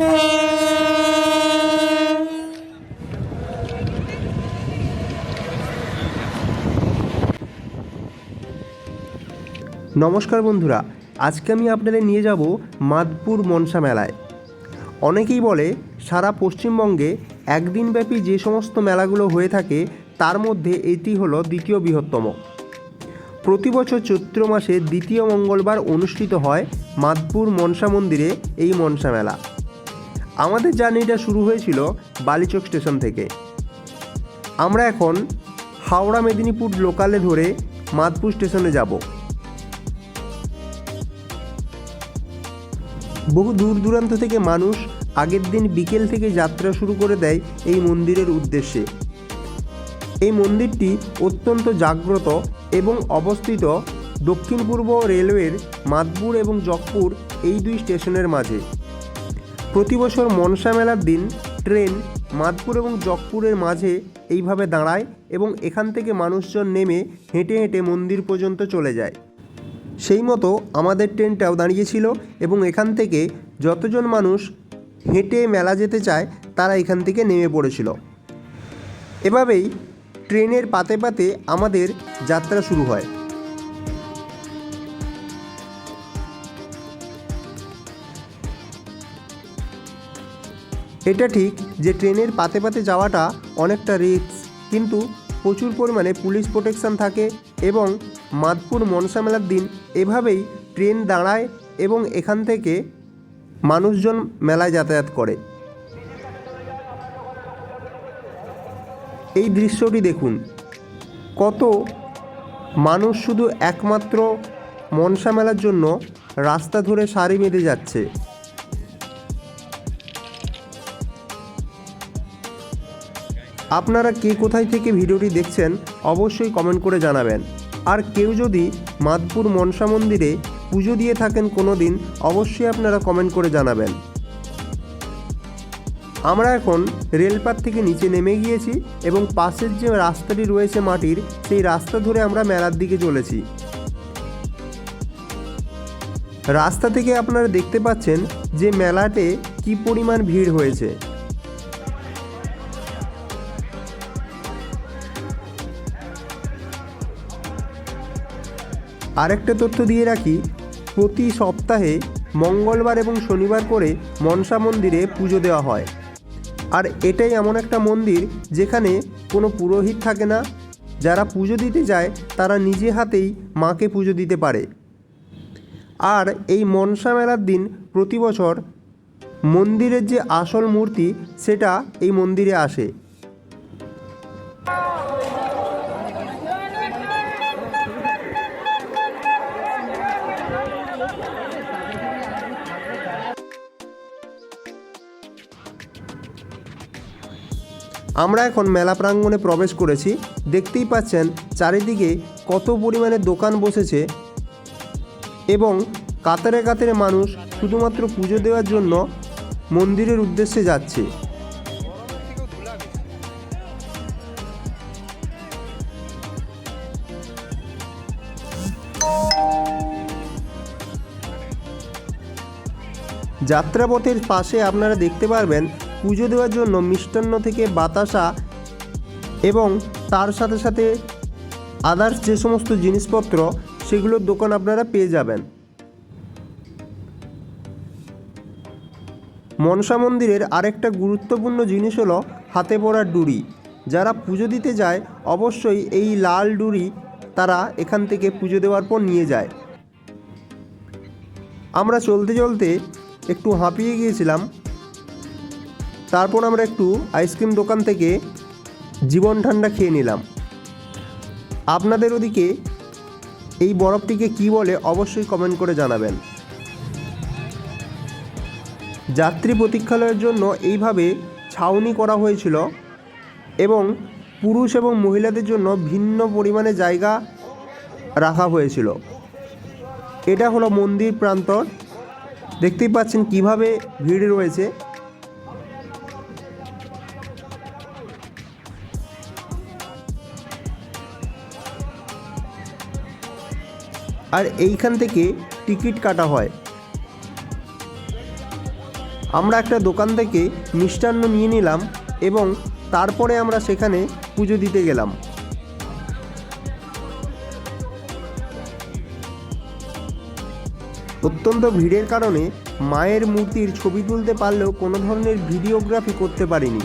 নমস্কার বন্ধুরা, আজকে আমি আপনাদের নিয়ে যাব মাদপুর মনসা মেলায়। অনেকেই বলে, সারা পশ্চিমবঙ্গে একদিনব্যাপী যে সমস্ত মেলাগুলো হয়ে থাকে, তার মধ্যে এটি হলো দ্বিতীয় বৃহত্তম। প্রতি বছর চৈত্র মাসে দ্বিতীয় মঙ্গলবার অনুষ্ঠিত হয় মাদপুর মনসা মন্দিরে এই মনসা মেলা। আমাদের জার্নিটা শুরু হয়েছিল বালিচক স্টেশন থেকে। আমরা এখন হাওড়া মেদিনীপুর লোকালে ধরে মাদপুর স্টেশনে যাব। বহু দূর দূরান্ত থেকে মানুষ আগের দিন বিকেল থেকে যাত্রা শুরু করে দেয় এই মন্দিরের উদ্দেশ্যে। এই মন্দিরটি অত্যন্ত জাগ্রত এবং অবস্থিত দক্ষিণ পূর্ব রেলওয়ের মাদপুর এবং জগপুর এই দুই স্টেশনের মাঝে। প্রতি বছর মনসা মেলার দিন ট্রেন মাদপুর এবং জগপুরের মাঝে এইভাবে দাঁড়ায় এবং এখান থেকে মানুষজন নেমে হেঁটে হেঁটে মন্দির পর্যন্ত চলে যায়। সেই মতো আমাদের ট্রেনটাও দাঁড়িয়েছিল এবং এখান থেকে যতজন মানুষ হেঁটে মেলা যেতে চায়, তারা এখান থেকে নেমে পড়েছিল। এভাবেই ট্রেনের পাতে পাতে আমাদের যাত্রা শুরু হয়। এটা ঠিক যে ট্রেনের পাতে পাতে যাওয়াটা অনেকটা রিস্ক কিন্তু প্রচুর পরিমাণে পুলিশ প্রোটেকশন থাকে এবং মাদপুর মনসা মেলার দিন এভাবেই ট্রেন দাঁড়ায় এবং এখান থেকে মানুষজন মেলায় যাতায়াত করে। এই দৃশ্যটি দেখুন। কত মানুষ শুধু একমাত্র মনসা মেলার জন্য রাস্তা ধরে সারি বেঁধে যাচ্ছে। আপনারা কে কোথায় থেকে ভিডিওটি দেখছেন অবশ্যই কমেন্ট করে জানাবেন। আর কেউ যদি মাদপুর মনসা মন্দিরে পুজো দিয়ে থাকেন কোনো দিন অবশ্যই আপনারা কমেন্ট করে জানাবেন। আমরা এখন রেলপাত থেকে নিচে নেমে গিয়েছি এবং পাশের যে রাস্তাটি রয়েছে মাটির, সেই রাস্তা ধরে আমরা মেলার দিকে চলেছি। রাস্তা থেকে আপনারা দেখতে পাচ্ছেন যে মেলাতে কি পরিমাণ ভিড় হয়েছে। আরেকটা তথ্য দিয়ে রাখি, প্রতি সপ্তাহে মঙ্গলবার এবং শনিবার করে মনসা মন্দিরে পুজো দেওয়া হয়। আর এটাই এমন একটা মন্দির যেখানে কোনো পুরোহিত থাকে না। যারা পুজো দিতে যায়, তারা নিজে হাতেই মাকে পুজো দিতে পারে। আর এই মনসা মেলার দিন প্রতি বছর মন্দিরের যে আসল মূর্তি, সেটা এই মন্দিরে আসে। আমরা এখন মেলা প্রাঙ্গণে প্রবেশ করেছি। দেখতেই পাচ্ছেন চারিদিকে কত পরিমাণে দোকান বসেছে এবং কাতারে কাতারে মানুষ শুধুমাত্র পুজো দেওয়ার জন্য মন্দিরের উদ্দেশ্যে যাচ্ছে। যাত্রাপথের পাশে আপনারা দেখতে পারবেন পুজো দেওয়ার জন্য মিষ্টান্ন থেকে বাতাসা এবং তার সাথে সাথে আদার্স যে সমস্ত জিনিসপত্র, সেগুলোর দোকান আপনারা পেয়ে যাবেন। মনসা মন্দিরের আরেকটা গুরুত্বপূর্ণ জিনিস হলো হাতে পড়ার ডুরি। যারা পুজো দিতে যায়, অবশ্যই এই লাল ডুরি তারা এখান থেকে পুজো দেওয়ার পর নিয়ে যায়। আমরা চলতে চলতে একটু হাঁপিয়ে গিয়েছিলাম। তারপর আমরা একটু আইসক্রিম দোকান থেকে জীবন ঠান্ডা খেয়ে নিলাম। আপনাদের ওদিকে এই বরফটিকে কি বলে অবশ্যই কমেন্ট করে জানাবেন। যাত্রী প্রতীক্ষালয়ের জন্য এইভাবে ছাউনি করা হয়েছিল এবং পুরুষ এবং মহিলাদের জন্য ভিন্ন পরিমাণে জায়গা রাখা হয়েছিল। এটা হলো মন্দির প্রান্তর। দেখতেই পাচ্ছেন কীভাবে ভিড় রয়েছে। আর এইখান থেকে টিকিট কাটা হয়। আমরা একটা দোকান থেকে মিষ্টান্ন নিয়ে নিলাম এবং তারপরে আমরা সেখানে পুজো দিতে গেলাম। অত্যন্ত ভিড়ের কারণে মায়ের মূর্তির ছবি তুলতে পারলেও কোনো ধরনের ভিডিওগ্রাফি করতে পারিনি।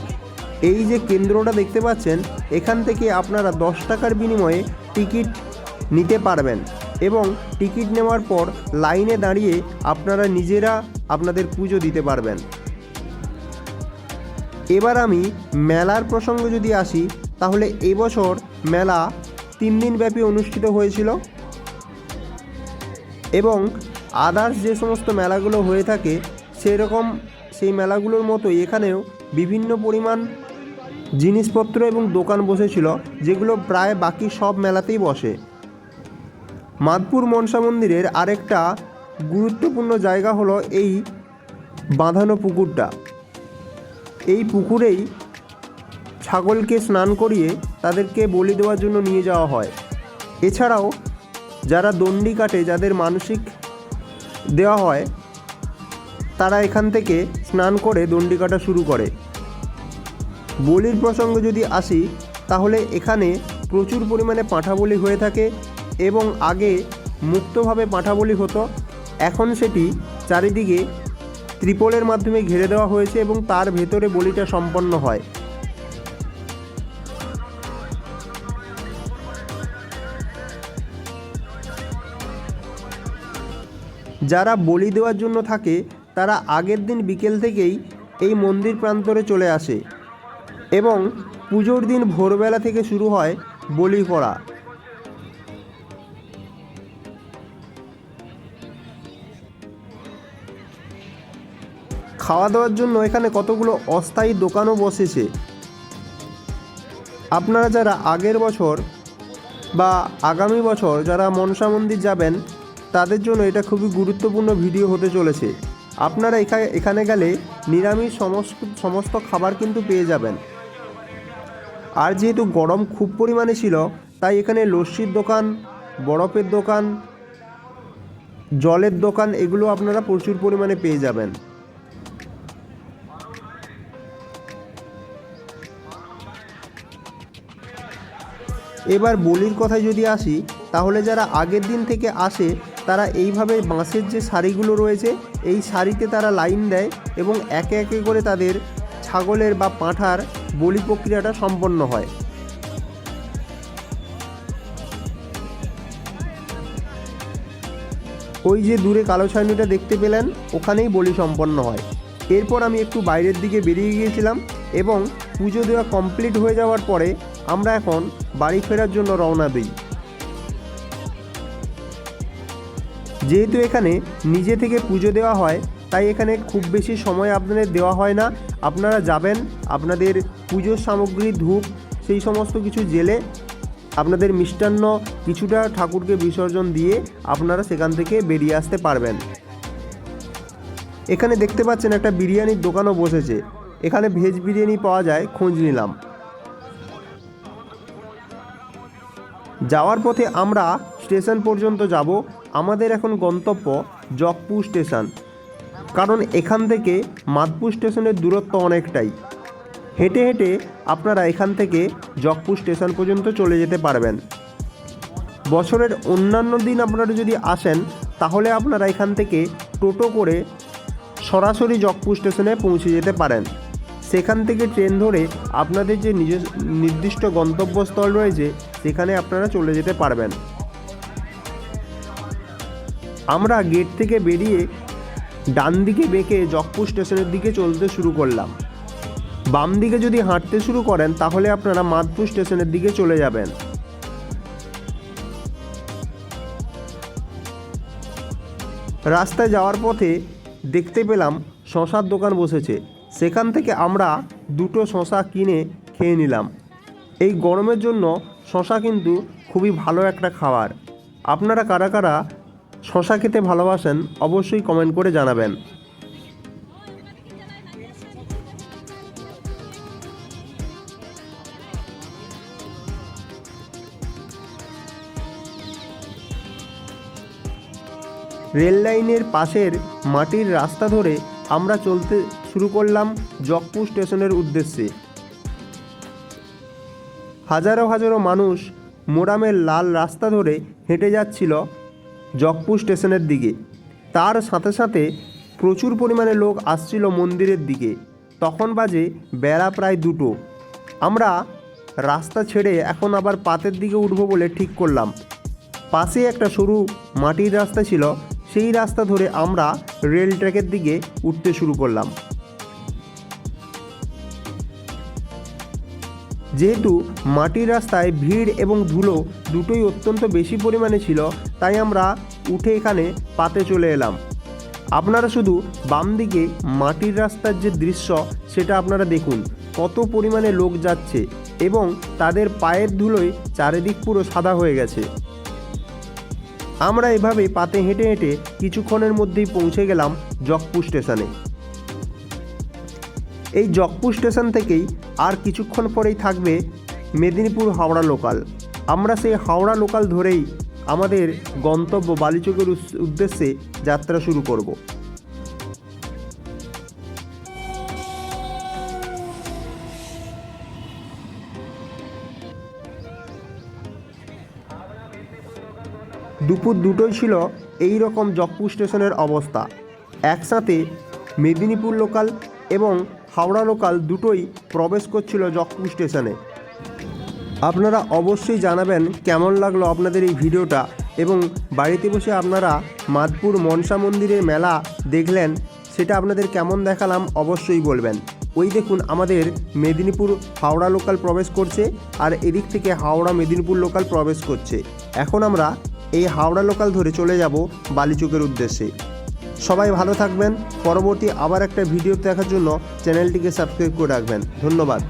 এই যে কেন্দ্রটা দেখতে পাচ্ছেন, এখান থেকে আপনারা দশ টাকার বিনিময়ে টিকিট নিতে পারবেন। এবং টিকিট নেওয়ার পর লাইনে দাঁড়িয়ে আপনারা নিজেরা আপনাদের পুজো দিতে পারবেন। এবার আমি মেলার প্রসঙ্গ যদি আসি, তাহলে এবছর মেলা তিন দিন ব্যাপী অনুষ্ঠিত হয়েছিল এবং আদার্স যে সমস্ত মেলাগুলো হয়ে থাকে, সেরকম সেই মেলাগুলোর মতোই এখানেও বিভিন্ন পরিমাণ জিনিসপত্র এবং দোকান বসেছিল, যেগুলো প্রায় বাকি সব মেলাতেই বসে। মাদপুর মনসা মন্দিরের আরেকটা গুরুত্বপূর্ণ জায়গা হলো এই বাঁধানো পুকুরটা। এই পুকুরেই ছাগলকে স্নান করিয়ে তাদেরকে বলি দেওয়ার জন্য নিয়ে যাওয়া হয়। এছাড়াও যারা দণ্ডি কাটে, যাদের মানসিক দেওয়া হয়, তারা এখান থেকে স্নান করে দণ্ডি কাটা শুরু করে। বলির প্রসঙ্গে যদি আসি, তাহলে এখানে প্রচুর পরিমাণে পাঁঠা বলি হয়ে থাকে। এবং আগে মুক্তভাবে পাঁঠা বলি হতো, এখন সেটি চারিদিকে ত্রিপলের মাধ্যমে ঘিরে দেওয়া হয়েছে এবং তার ভেতরে বলিটা সম্পন্ন হয়। যারা বলি দেওয়ার জন্য থাকে, তারা আগের দিন বিকেল থেকেই এই মন্দির প্রান্তরে চলে আসে এবং পুজোর দিন ভোরবেলা থেকে শুরু হয় বলি করা। খাওয়া দাওয়ার জন্য এখানে কতগুলো অস্থায়ী দোকানও বসেছে। আপনারা যারা আগের বছর বা আগামী বছর যারা মনসা মন্দির যাবেন, তাদের জন্য এটা খুবই গুরুত্বপূর্ণ ভিডিও হতে চলেছে। আপনারা এখানে এখানে গেলে নিরামিষ সমস্ত সমস্ত খাবার কিন্তু পেয়ে যাবেন। আর যেহেতু গরম খুব পরিমাণে ছিল, তাই এখানে লস্যির দোকান, বরফের দোকান, জলের দোকান, এগুলো আপনারা প্রচুর পরিমাণে পেয়ে যাবেন। এবার বলির কথায় যদি আসি, তাহলে যারা আগের দিন থেকে আসে, তারা এইভাবে বাঁশের যে শাড়িগুলো রয়েছে, এই শাড়িতে তারা লাইন দেয় এবং একে একে করে তাদের ছাগলের বা পাঁঠার বলি প্রক্রিয়াটা সম্পন্ন হয়। ওই যে দূরে কালো ছাউনিটা দেখতে পেলেন, ওখানেই বলি সম্পন্ন হয়। এরপর আমি একটু বাইরের দিকে বেরিয়ে গিয়েছিলাম এবং পুজো দেওয়া কমপ্লিট হয়ে যাওয়ার পরে আমরা এখন বাড়ি ফেরার জন্য রওনা দিই। যেহেতু এখানে নিজে থেকে পুজো দেওয়া হয়, তাই এখানে খুব বেশি সময় আপনাদের দেওয়া হয় না। আপনারা যাবেন, আপনাদের পুজোর সামগ্রী, ধূপ, সেই সমস্ত কিছু জেলে আপনাদের মিষ্টান্ন কিছুটা ঠাকুরকে বিসর্জন দিয়ে আপনারা সেখান থেকে বেরিয়ে আসতে পারবেন। এখানে দেখতে পাচ্ছেন একটা বিরিয়ানির দোকানও বসেছে। এখানে ভেজ বিরিয়ানি পাওয়া যায়, খোঁজ নিলাম। যাওয়ার পথে আমরা স্টেশন পর্যন্ত যাব। আমাদের এখন গন্তব্য জকপুর স্টেশন। কারণ এখান থেকে মাদপুর স্টেশনের দূরত্ব অনেকটাই। হেঁটে হেঁটে আপনারা এখান থেকে জকপুর স্টেশন পর্যন্ত চলে যেতে পারবেন। বছরের অন্যান্য দিন আপনারা যদি আসেন, তাহলে আপনারা এখান থেকে টোটো করে সরাসরি জকপুর স্টেশনে পৌঁছে যেতে পারেন। সেখান থেকে ট্রেন ধরে আপনাদের যে নিজ নির্দিষ্ট গন্তব্যস্থল রয়েছে সেখানে আপনারা চলে যেতে পারবেন। আমরা গেট থেকে বেরিয়ে ডান দিকে বেঁকে জকপুর স্টেশনের দিকে চলতে শুরু করলাম। বাম দিকে যদি হাঁটতে শুরু করেন, তাহলে আপনারা মাদপুর স্টেশনের দিকে চলে যাবেন। রাস্তায় যাওয়ার পথে দেখতে পেলাম শশার দোকান বসেছে। সেখান থেকে আমরা দুটো শশা কিনে খেয়ে নিলাম। এই গরমের জন্য শশা কিন্তু খুবই ভালো একটা খাবার। আপনারা কারা কারা শশা খেতে ভালোবাসেন অবশ্যই কমেন্ট করে জানাবেন। রেল লাইনের পাশের মাটির রাস্তা ধরে আমরা চলতে শুরু করলাম জকপুর স্টেশনের উদ্দেশ্যে। হাজারো হাজারো মানুষ মোরামের লাল রাস্তা ধরে হেঁটে যাচ্ছিল জকপুর স্টেশনের দিকে। তার সাথে সাথে প্রচুর পরিমাণে লোক আসছিল মন্দিরের দিকে। তখন বাজে বেলা প্রায় দুটো। আমরা রাস্তা ছেড়ে এখন আবার পাতের দিকে উঠবো বলে ঠিক করলাম। পাশে একটা সরু মাটির রাস্তা ছিল, সেই রাস্তা ধরে আমরা রেল ট্র্যাকের দিকে উঠতে শুরু করলাম। যেহেতু মাটির রাস্তায় ভিড় এবং ধুলো দুটোই অত্যন্ত বেশি পরিমাণে ছিল, তাই আমরা উঠে এখানে পাতে চলে এলাম। আপনারা শুধু বাম দিকে মাটির রাস্তার যে দৃশ্য, সেটা আপনারা দেখুন, কত পরিমাণে লোক যাচ্ছে এবং তাদের পায়ের ধুলোয় চারিদিক পুরো সাদা হয়ে গেছে। আমরা এভাবে পাতে হেঁটে হেঁটে কিছুক্ষণের মধ্যেই পৌঁছে গেলাম জকপুর স্টেশনে। এই জকপুর স্টেশন থেকেই আর কিছুক্ষণ পরেই থাকবে মেদিনীপুর হাওড়া লোকাল। আমরা সেই হাওড়া লোকাল ধরেই আমাদের গন্তব্য বালিচকের উদ্দেশ্যে যাত্রা শুরু করব। দুপুর দুটোই ছিল এই রকম জকপুর স্টেশনের অবস্থা। একসাথে মেদিনীপুর লোকাল এবং হাওড়া লোকাল দুটোই প্রবেশ করছিল জকপুর স্টেশনে। আপনারা অবশ্যই জানাবেন কেমন লাগল আপনাদের এই ভিডিওটা এবং বাড়িতে বসে আপনারা মাদপুর মনসা মন্দিরের মেলা দেখলেন, সেটা আপনাদের কেমন দেখালাম অবশ্যই বলবেন। ওই দেখুন আমাদের মেদিনীপুর হাওড়া লোকাল প্রবেশ করছে আর এদিক থেকে হাওড়া মেদিনীপুর লোকাল প্রবেশ করছে। এখন আমরা এই হাওড়া লোকাল ধরে চলে যাব বালিচকের উদ্দেশ্যে। সবাই ভালো থাকবেন। পরবর্তী আবার একটা ভিডিও দেখার জন্য চ্যানেলটিকে সাবস্ক্রাইব করে রাখবেন। ধন্যবাদ।